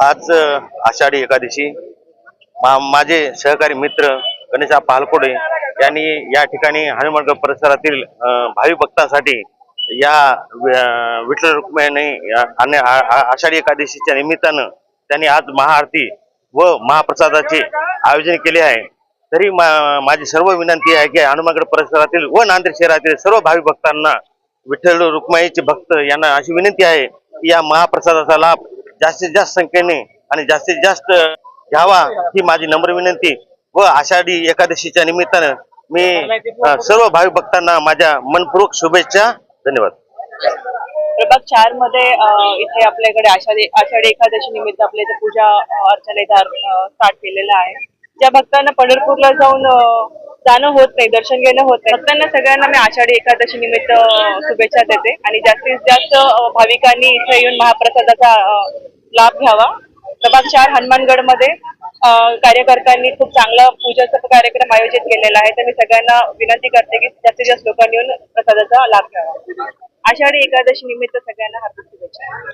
आज आषाढी एकादशी मा माझे सहकारी मित्र गणेशा पालकोडे यांनी या ठिकाणी हनुमानगड परिसरातील भावी भक्तांसाठी या विठ्ठल रुक्मिणी आणि आषाढी एकादशीच्या निमित्तानं त्यांनी आज महाआरती व महाप्रसादाचे आयोजन केले आहे. तरी मा- माझी सर्व विनंती आहे की हनुमानगड परिसरातील व नांदेड शहरातील सर्व भावी भक्तांना विठ्ठल रुक्माईचे भक्त यांना अशी विनंती आहे की या महाप्रसादाचा लाभ जास्तीत जास्त संख्येने आणि जास्तीत जास्त घ्यावा ही माझी नम्र विनंती व आषाढी एकादशीच्या निमित्तानं मी सर्व भाविक भक्तांना माझ्या मनपूर्वक शुभेच्छा धन्यवाद. प्रभाग चारमध्ये इथे आपल्याकडे आषाढी आषाढी एकादशी निमित्त आपल्या इथे पूजा अर्चनेदार स्टार्ट केलेला आहे. ज्या भक्तांना पंढरपूरला जाऊन जाणं होत नाही दर्शन घेणं होत नाही. भक्तांना सगळ्यांना मी आषाढी एकादशी निमित्त शुभेच्छा देते. आणि जास्तीत जास्त भाविकांनी इथे येऊन महाप्रसादाचा लाभ घ्यावा. प्रभाग चार हनुमानगडमध्ये कार्यकर्त्यांनी खूप चांगला पूजाचा कार्यक्रम आयोजित केलेला आहे. तर मी सगळ्यांना विनंती करते की जास्तीत जास्त लोकांनी येऊन प्रसादाचा लाभ घ्यावा. आषाढी एकादशी निमित्त सगळ्यांना हार्दिक शुभेच्छा.